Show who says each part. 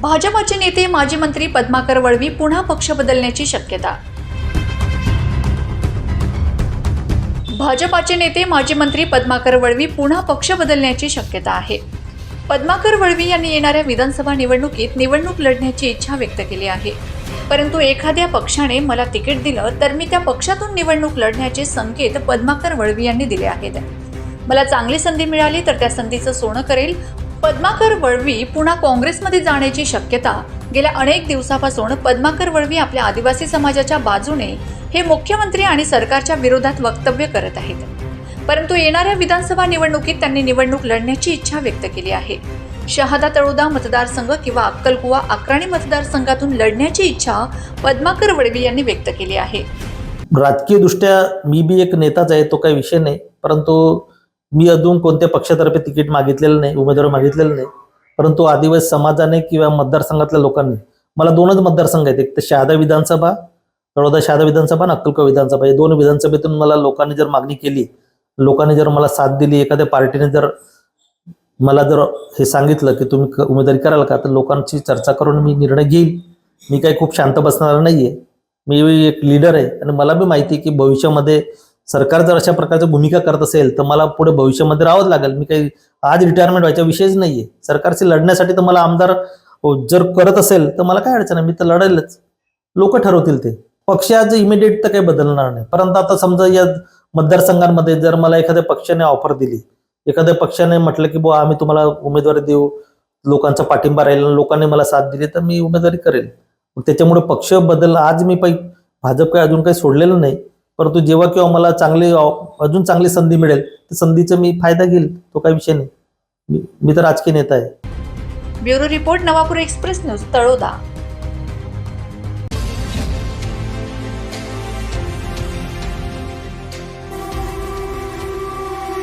Speaker 1: भाजपाचे नेते माजी मंत्री पद्माकर वळवी पुन्हा पक्ष बदलण्याची शक्यता. भाजपाचे नेते माजी मंत्री पद्माकर वळवी पुन्हा पक्ष बदलण्याची शक्यता आहे. पद्माकर वळवी यांनी येणाऱ्या विधानसभा निवडणुकीत निवडणूक लढण्याची इच्छा व्यक्त केली आहे. परंतु एखाद्या पक्षाने मला तिकीट दिलं तर मी त्या पक्षातून निवडणूक लढण्याचे संकेत पद्माकर वळवी यांनी दिले आहेत. मला चांगली संधी मिळाली तर त्या संधीचं सोनं करेल पद्माकर वळवी पुन्हा काँग्रेसमध्ये जाण्याची शक्यता गेल्या अनेक दिवसापासून पद्माकर वळवी आपल्या आदिवासी समाजाच्या बाजूने हे मुख्यमंत्री आणि सरकारच्या विरोधात वक्तव्य करत आहेत. परंतु येणाऱ्या विधानसभा निवडणुकीत त्यांनी निवडणूक लढण्याची इच्छा व्यक्त केली आहे. शहादा तळोदा मतदारसंघ किंवा अक्कलकुवा अक्राणी मतदारसंघातून लढण्याची इच्छा पद्माकर वळवी यांनी व्यक्त केली आहे.
Speaker 2: राजकीयदृष्ट्या मी बी एक नेताच आहे तो काही विषय नाही. परंतु मी अजून कोणत्या पक्षातर्फे तिकीट मागितलेलं नाही उमेदवार मागितलेलं नाही परंतु आदिवासी समाजाने किंवा मतदारसंघातल्या लोकांनी मला दोनच मतदारसंघ आहेत एक तर शहादा विधानसभा तळोदा शहादा विधानसभा आणि अक्कलकोट विधानसभा. या दोन विधानसभेतून मला लोकांनी जर मागणी केली लोकांनी जर मला साथ दिली एखाद्या पार्टीने जर मला जर हे सांगितलं की तुम्ही उमेदवारी कराल का तर लोकांची चर्चा करून मी निर्णय घेईल मी काही खूप शांत बसणार नाहीये. मी एक लीडर आहे आणि मला बी माहिती आहे की भविष्यामध्ये सरकार जर अशा प्रकारची भूमिका करत असेल तर मला पुढे भविष्यामध्ये राहावंच लागेल. मी काही आज रिटायरमेंट व्हायचा विषयच नाहीये. सरकारशी लढण्यासाठी तर मला आमदार जर करत असेल तर मला काय अडचण आहे? मी तर लढेलच. लोक ठरवतील ते. पक्ष आज इमिडिएट तर काही बदलणार नाही. परंतु आता समजा या मतदारसंघांमध्ये जर मला एखाद्या पक्षाने ऑफर दिली एखाद्या पक्षाने म्हटलं की बुवा आम्ही तुम्हाला उमेदवारी देऊ लोकांचा पाठिंबा राहील आणि लोकांनी मला साथ दिली तर मी उमेदवारी करेल. त्याच्यामुळे पक्ष बदल आज मी पै भाजप काही अजून काही सोडलेलं नाही. परंतु जेव्हा केव्हा मला चांगली अजून चांगली संधी मिळेल तर संधीचा मी फायदा घेईल तो काही विषय नाही. मी मी तर राजकीय नेता आहे.
Speaker 1: Bureau report Navapur express news Taloda.